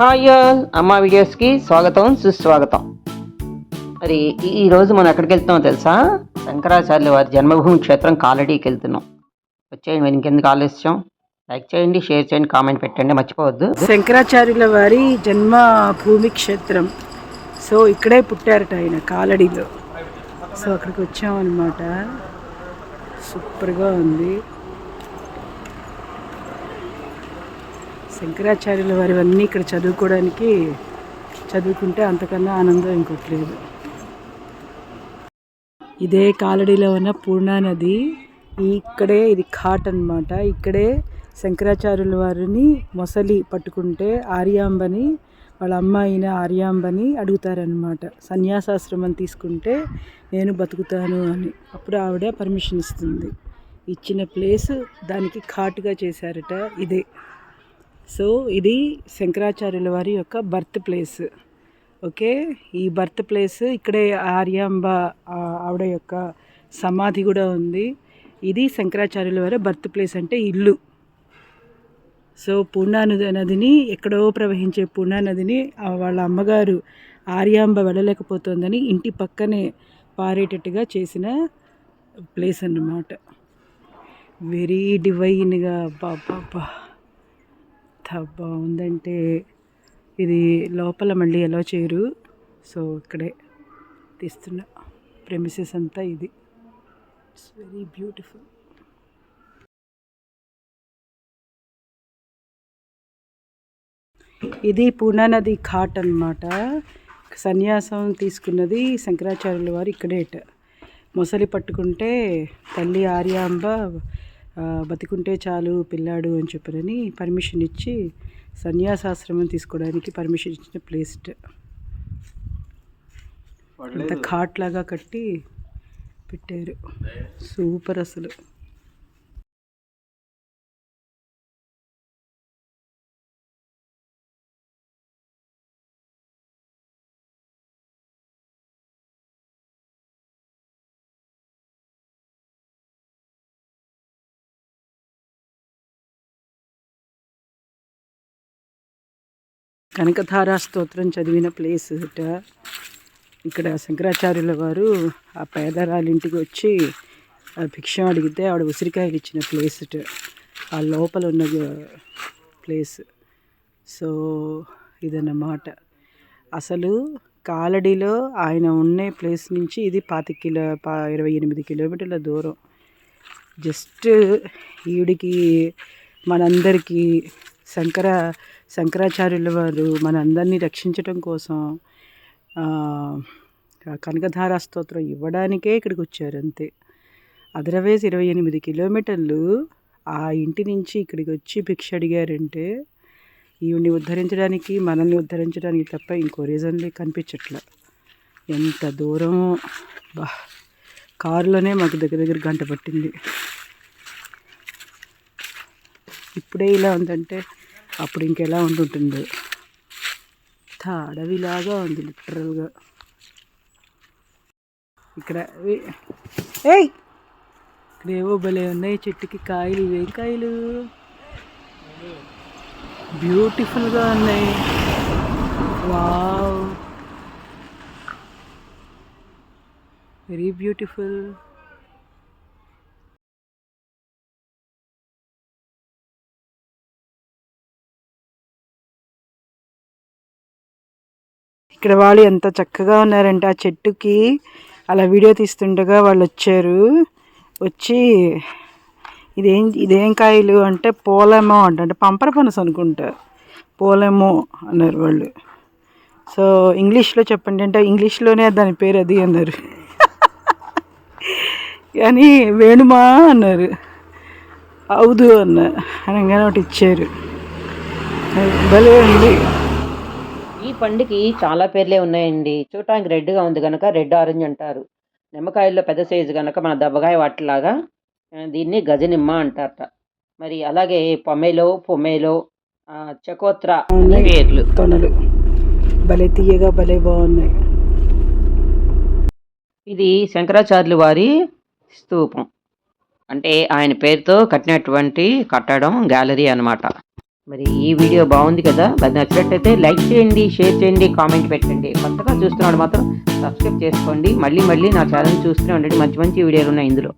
Hi all అమ్మ వీడియోస్కి స్వాగతం సుస్వాగతం. మరి ఈరోజు మనం ఎక్కడికి వెళ్తున్నాం తెలుసా? శంకరాచార్య వారి జన్మభూమి క్షేత్రం కాలడీకి వెళ్తున్నాం. వచ్చేయండి మరి ఇంకెందుకు ఆలస్యం? లైక్ చేయండి షేర్ చేయండి కామెంట్ పెట్టండి మర్చిపోవద్దు. శంకరాచార్యుల వారి జన్మభూమి క్షేత్రం. సో ఇక్కడే పుట్టారట ఆయన కాలడీలో సో అక్కడికి వచ్చామన్నమాట. సూపర్గా ఉంది. శంకరాచార్యుల వారివన్నీ ఇక్కడ చదువుకోవడానికి చదువుకుంటే అంతకన్నా ఆనందం ఇంకోటి లేదు. ఇదే కాలడీలో ఉన్న పూర్ణా నది ఇక్కడే ఇది ఘాట్ అన్నమాట. ఇక్కడే శంకరాచార్యుల వారిని మొసలి పట్టుకుంటే ఆర్యాంబని వాళ్ళ అమ్మ అయిన ఆర్యాంబని అడుగుతారనమాట సన్యాసాశ్రమం తీసుకుంటే నేను బతుకుతాను అని. అప్పుడు ఆవిడ పర్మిషన్ ఇస్తుంది. ఇచ్చిన ప్లేస్ దానికి ఘాటుగా చేశారట ఇదే. సో ఇది శంకరాచార్యుల వారి యొక్క బర్త్ ప్లేస్. ఓకే? ఈ బర్త్ ప్లేస్ ఇక్కడే ఆర్యాంబ ఆవిడ యొక్క సమాధి కూడా ఉంది. ఇది శంకరాచార్యుల వారి బర్త్ ప్లేస్ అంటే ఇల్లు. సో పూర్ణా నదిని ఎక్కడో ప్రవహించే పూర్ణా నదిని వాళ్ళ అమ్మగారు ఆర్యాంబ వెళ్ళలేకపోతుందని ఇంటి పక్కనే పారేటట్టుగా చేసిన ప్లేస్ అన్నమాట. వెరీ డివైన్గా బాబా ఎంత బాగుందంటే ఇది లోపల మళ్ళీ ఎలా చేయరు. సో ఇక్కడే తీస్తున్న ప్రెమిసెస్ అంతా ఇది. ఇట్స్ వెరీ బ్యూటిఫుల్ ఇది పూర్ణా నది ఘాట్ అన్నమాట. సన్యాసం తీసుకున్నది శంకరాచార్యుల వారు ఇక్కడేట. మొసలి పట్టుకుంటే తల్లి ఆర్యాంబ బతికుంటే చాలు పిల్లాడు అని చెప్పారని పర్మిషన్ ఇచ్చి సన్యాసాశ్రమం తీసుకోవడానికి పర్మిషన్ ఇచ్చిన ప్లేస్ అంత ఘాట్ లాగా కట్టి పెట్టారు. సూపర్ అసలు. కనకధారా స్తోత్రం చదివిన ప్లేస్ ఇట ఇక్కడ శంకరాచార్యుల వారు ఆ పేదరాలింటికి వచ్చి భిక్షం అడిగితే ఆవిడ ఉసిరికాయలు ఇచ్చిన ప్లేస్ ఇట ఆ లోపల ఉన్న ప్లేస్. సో ఇదన్నమాట. అసలు కాలడిలో ఆయన ఉండే ప్లేస్ నుంచి ఇది పాతి కిలో పా ఇరవై ఎనిమిది కిలోమీటర్ల దూరం. జస్ట్ ఈవిడికి మనందరికీ శంకర శంకరాచార్యుల వారు మనందరినీ రక్షించటం కోసం కనకధార స్తోత్రం ఇవ్వడానికే ఇక్కడికి వచ్చారు అంతే. అదర్వైజ్ ఇరవై ఎనిమిది కిలోమీటర్లు ఆ ఇంటి నుంచి ఇక్కడికి వచ్చి భిక్ష అడిగారంటే ఈవిని ఉద్ధరించడానికి మనల్ని ఉద్ధరించడానికి తప్ప ఇంకో రీజన్లే కనిపించట్లే. ఎంత దూరం బా కారులోనే మాకు దగ్గర దగ్గర గంట పట్టింది. ఇప్పుడే ఇలా ఉందంటే అప్పుడు ఇంకెలా ఉంటుంటుంది ఇంత అడవిలాగా ఉంది లిటరల్గా. ఇక్కడ ఏయ్! ఇక్కడ ఏవో భలే ఉన్నాయి చెట్టుకి కాయలు ఇవేం కాయలు. బ్యూటిఫుల్గా ఉన్నాయి. వావ్! Very beautiful. ఇక్కడ వాళ్ళు ఎంత చక్కగా ఉన్నారంటే ఆ చెట్టుకి అలా వీడియో తీస్తుండగా వాళ్ళు వచ్చారు. వచ్చి ఇదేం ఇదేం కాయలు అంటే పోలేమో అంట అంటే పంపర పనస అనుకుంటా. పోలేమో అన్నారు వాళ్ళు. సో ఇంగ్లీష్లో చెప్పండి అంటే ఇంగ్లీష్లోనే దాని పేరు అది అన్నారు. కానీ వేణుమా అన్నారు. అవుదు అన్న అనగానే ఒకటి ఇచ్చారు. భలే ఉంది. పండుకి చాలా పేర్లే ఉన్నాయండి. చూడటానికి రెడ్గా ఉంది కనుక రెడ్ ఆరెంజ్ అంటారు. నిమ్మకాయల్లో పెద్ద సైజు కనుక మన దెబ్బకాయ వాటిలాగా దీన్ని గజనిమ్మ అంటారట. మరి అలాగే పొమెలో పొమేలో చకోత్ర పేర్లు. తొనలు. భలే తీయగా భలే బాగున్నాయి. ఇది శంకరాచార్యులు వారి స్తూపం. అంటే ఆయన పేరుతో కట్టినటువంటి కట్టడం గ్యాలరీ అన్నమాట. మరి ఈ వీడియో బాగుంది కదా అది నచ్చినట్టయితే లైక్ చేయండి షేర్ చేయండి కామెంట్ పెట్టండి. కొత్తగా చూస్తున్నాడు మాత్రం సబ్స్క్రైబ్ చేసుకోండి. మళ్ళీ మళ్ళీ నా ఛానల్ చూస్తూనే ఉండండి. మంచి మంచి వీడియోలు ఉన్నాయి ఇందులో.